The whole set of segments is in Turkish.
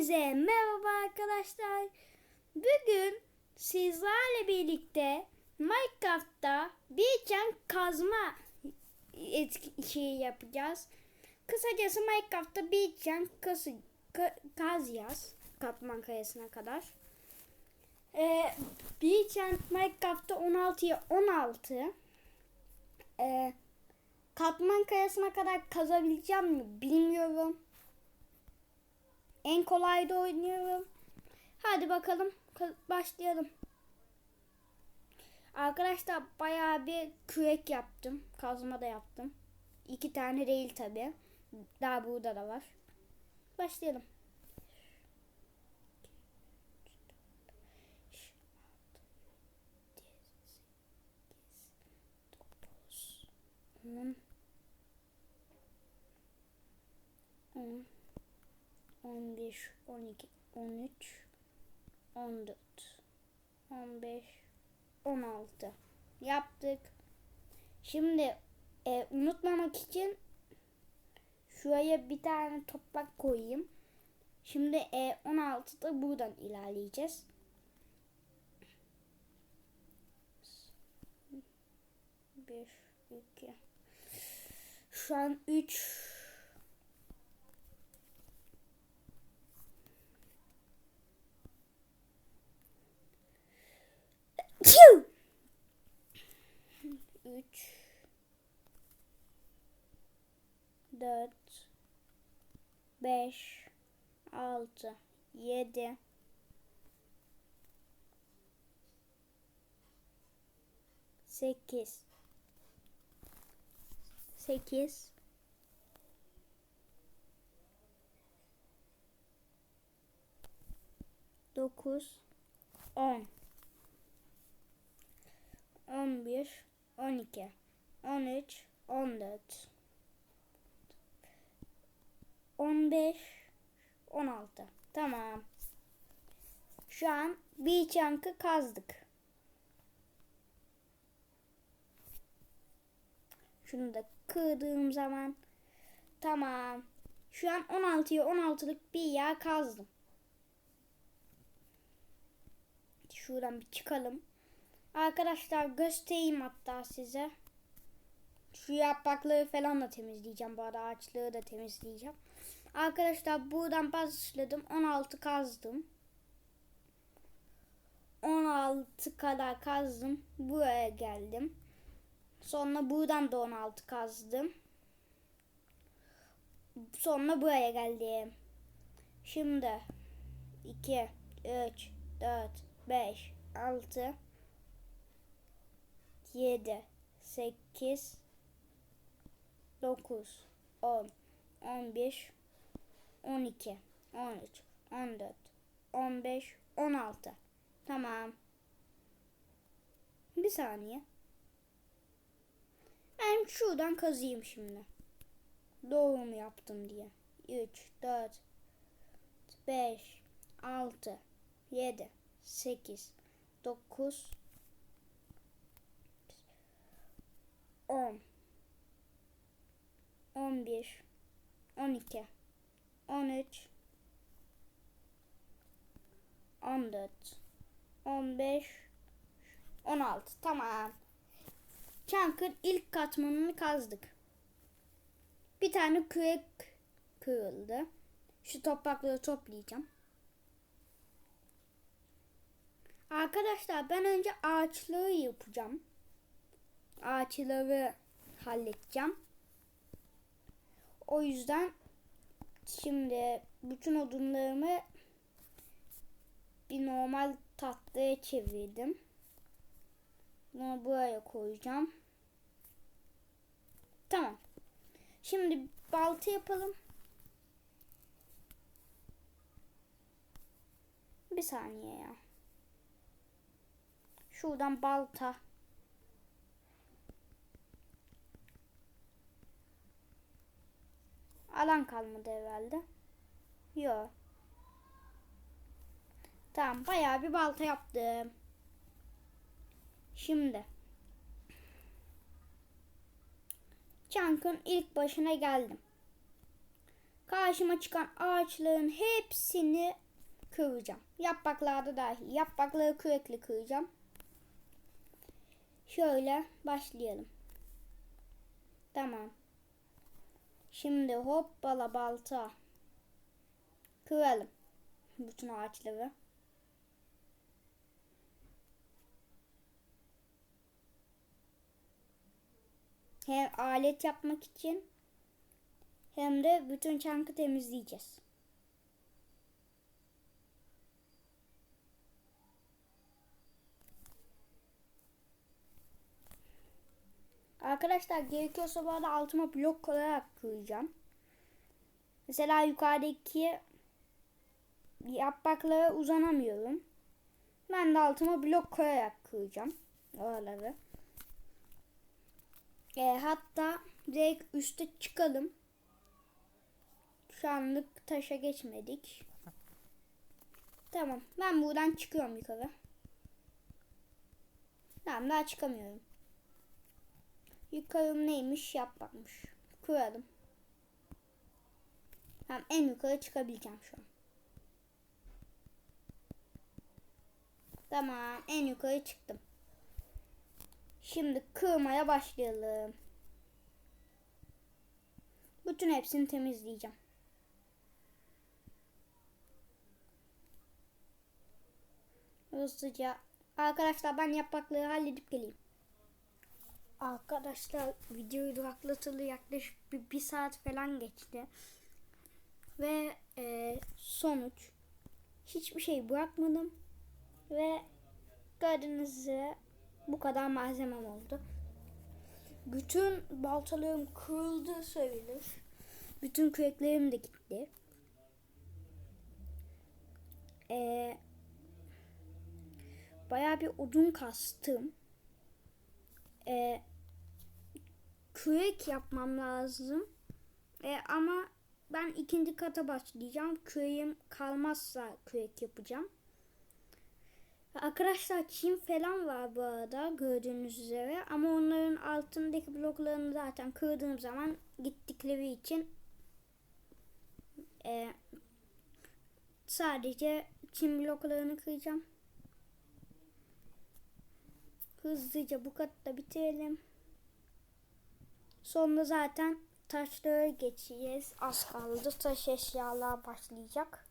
Hepinize merhaba arkadaşlar. Bugün sizlerle birlikte Minecraft'ta bir can kazma etki şeyi yapacağız. Kısacası Minecraft'ta bir can kaz, ka, kazacağız. Katman kayasına kadar. Ee, bir can Minecraft'ta 16'ya 16. Ee, katman kayasına kadar kazabileceğim mi bilmiyorum. En kolay da oynuyorum. Hadi bakalım ka- başlayalım. Arkadaşlar bayağı bir kürek yaptım. Kazma da yaptım. İki tane değil tabi. Daha burada da var. Başlayalım. On. On. 11, 12, 13, 14, 15, 16 yaptık. Şimdi e, unutmamak için şuraya bir tane toprak koyayım. Şimdi e, 16'da buradan ilerleyeceğiz. Bir, iki. Şu an 3 Tüh! Üç. Dört. Beş. Altı. Yedi. Sekiz. Sekiz. Dokuz. On. 11, 12, 13, 14, 15, 16. Tamam. Şu an bir çankı kazdık. Şunu da kırdığım zaman tamam. Şu an 16'ya 16'lık bir yer kazdım. Şuradan bir çıkalım. Arkadaşlar göstereyim hatta size. Şu yaprakları falan da temizleyeceğim. Bu arada ağaçları da temizleyeceğim. Arkadaşlar buradan başladım. 16 kazdım. 16 kadar kazdım. Buraya geldim. Sonra buradan da 16 kazdım. Sonra buraya geldim. Şimdi 2, 3, 4, 5, 6, 7, 8, 9, 10, 11, 12, 13, 14, 15, 16. Tamam. Bir saniye. Ben şuradan kazıyım şimdi. Doğru mu yaptım diye. 3, 4, 5, 6, 7, 8, 9, 10 11 12 13 14 15 16 tamam. Çankın ilk katmanını kazdık. Bir tane kürek kırıldı. Şu toprakları toplayacağım. Arkadaşlar ben önce ağaçları yapacağım ağaçları halledeceğim. O yüzden şimdi bütün odunlarımı bir normal tatlıya çevirdim. Bunu buraya koyacağım. Tamam. Şimdi balta yapalım. Bir saniye ya. Şuradan balta. Alan kalmadı herhalde. Yok. Tamam bayağı bir balta yaptım. Şimdi. Çank'ın ilk başına geldim. karşıma çıkan ağaçların hepsini kıracağım. Yapraklarda dahi. Yaprakları kürekle kıracağım. Şöyle başlayalım. Tamam. Şimdi hoppala balta. Kıralım. Bütün ağaçları. Hem alet yapmak için hem de bütün çankı temizleyeceğiz. Arkadaşlar gerekiyorsa arada altıma blok koyarak kıracağım. Mesela yukarıdaki yapraklara uzanamıyorum. Ben de altıma blok koyarak kıracağım oraları. E, hatta direkt üste çıkalım. Şu anlık taşa geçmedik. Tamam. Ben buradan çıkıyorum yukarı. Tamam daha çıkamıyorum. Yukarım neymiş yapmakmış. Kuralım. Tamam en yukarı çıkabileceğim şu an. Tamam en yukarı çıktım. Şimdi kırmaya başlayalım. Bütün hepsini temizleyeceğim. Hızlıca. Arkadaşlar ben yaprakları halledip geleyim. Arkadaşlar videoyu duraklatılı yaklaşık bir, bir saat falan geçti. Ve e, sonuç hiçbir şey bırakmadım. Ve gördüğünüz üzere bu kadar malzemem oldu. Bütün baltalarım kırıldı sayılır. Bütün küreklerim de gitti. Ee, bayağı bir odun kastım. Ee, kürek yapmam lazım. Ee, ama ben ikinci kata başlayacağım. Küreğim kalmazsa kürek yapacağım. Arkadaşlar çim falan var bu arada gördüğünüz üzere ama onların altındaki bloklarını zaten kırdığım zaman gittikleri için e, sadece çim bloklarını kıracağım. Hızlıca bu katta bitirelim. Sonra zaten taşları geçeceğiz. Az kaldı. Taş eşyalar başlayacak.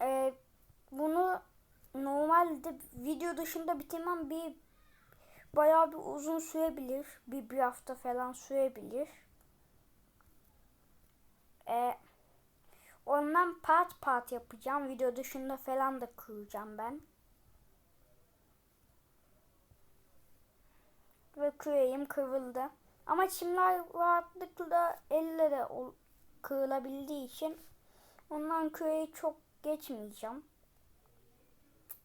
Ee, bunu normalde video dışında bitirmem bir bayağı bir uzun sürebilir. Bir, bir hafta falan sürebilir. Ee, ondan part part yapacağım. Video dışında falan da kıracağım ben. Ve küreğim kırıldı. Ama çimler rahatlıkla elle de kırılabildiği için ondan küreği çok geçmeyeceğim.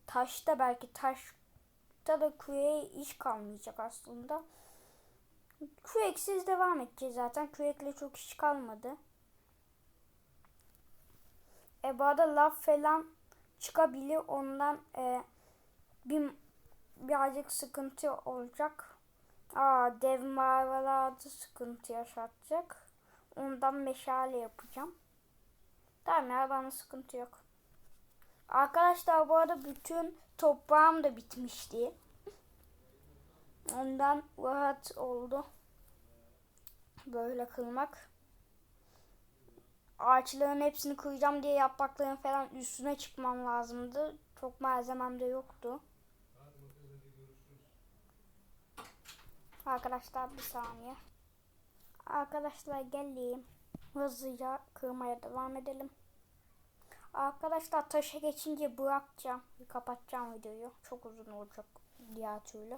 Taşta belki taşta da küreğe iş kalmayacak aslında. Küreksiz devam edeceğiz zaten. Kürekle çok iş kalmadı. E bu arada laf falan çıkabilir. Ondan e, bir birazcık sıkıntı olacak. Aa dev mağaralarda sıkıntı yaşatacak. Ondan meşale yapacağım. Tamam ya bana sıkıntı yok. Arkadaşlar bu arada bütün toprağım da bitmişti. Ondan rahat oldu. Böyle kırmak. Ağaçların hepsini kıracağım diye yaprakların falan üstüne çıkmam lazımdı. Çok malzemem de yoktu. Arkadaşlar bir saniye. Arkadaşlar geleyim. Hızlıca kırmaya devam edelim. Arkadaşlar taşa geçince bırakacağım. Kapatacağım videoyu. Çok uzun olacak diğer türlü.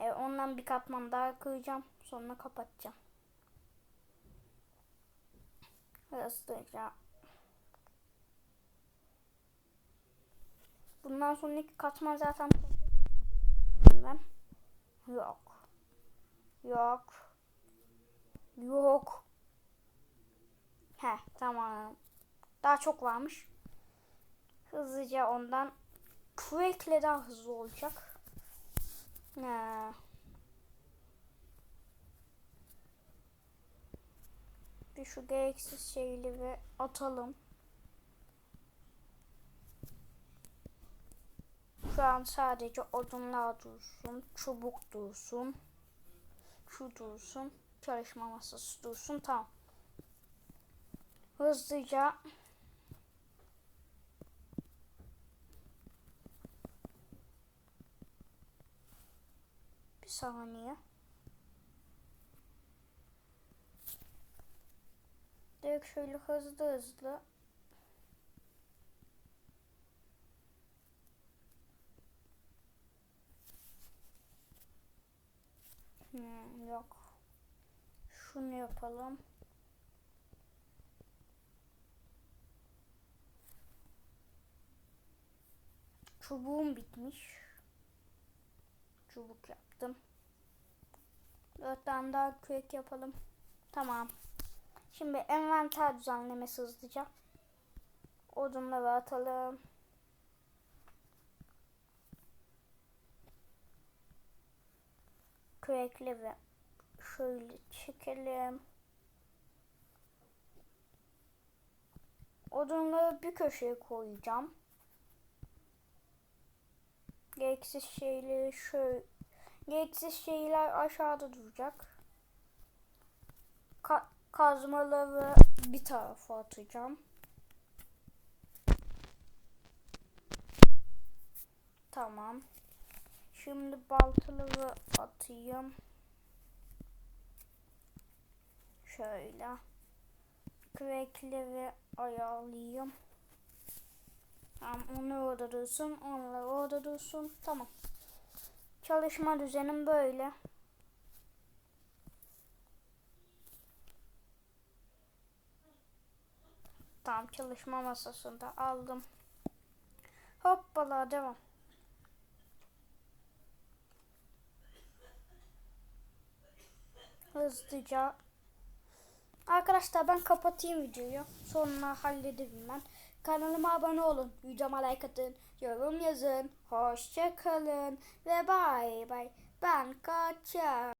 E, ondan bir katman daha kıracağım. Sonra kapatacağım. Hızlıca. Bundan sonraki katman zaten ben. Yok. Yok. Yok. He tamam. Daha çok varmış. Hızlıca ondan Quake'le daha hızlı olacak. He. Bir şu gereksiz şeyleri atalım. Şu an sadece odunlar dursun, çubuk dursun, şu dursun, çalışma masası dursun. Tamam. Hızlıca bir saniye. Direkt şöyle hızlı hızlı yok. Şunu yapalım. Çubuğum bitmiş. Çubuk yaptım. Dört tane daha kürek yapalım. Tamam. Şimdi envanter düzenlemesi hızlıca. Odunları atalım. Kürekleri şöyle çekelim. Odunları bir köşeye koyacağım. Gereksiz şeyleri şöyle gereksiz şeyler aşağıda duracak. Ka kazmaları bir tarafa atacağım. Tamam. Şimdi baltaları atayım. Şöyle. Kürekleri ayarlayayım. Tamam onu orada dursun. Onlar orada dursun. Tamam. Çalışma düzenim böyle. Tamam çalışma masasında aldım. Hoppala devam. Hızlıca. Arkadaşlar ben kapatayım videoyu. Sonra hallederim ben. Kanalıma abone olun. Videoma like atın. Yorum yazın. Hoşça kalın. Ve bay bay. Ben kaçar.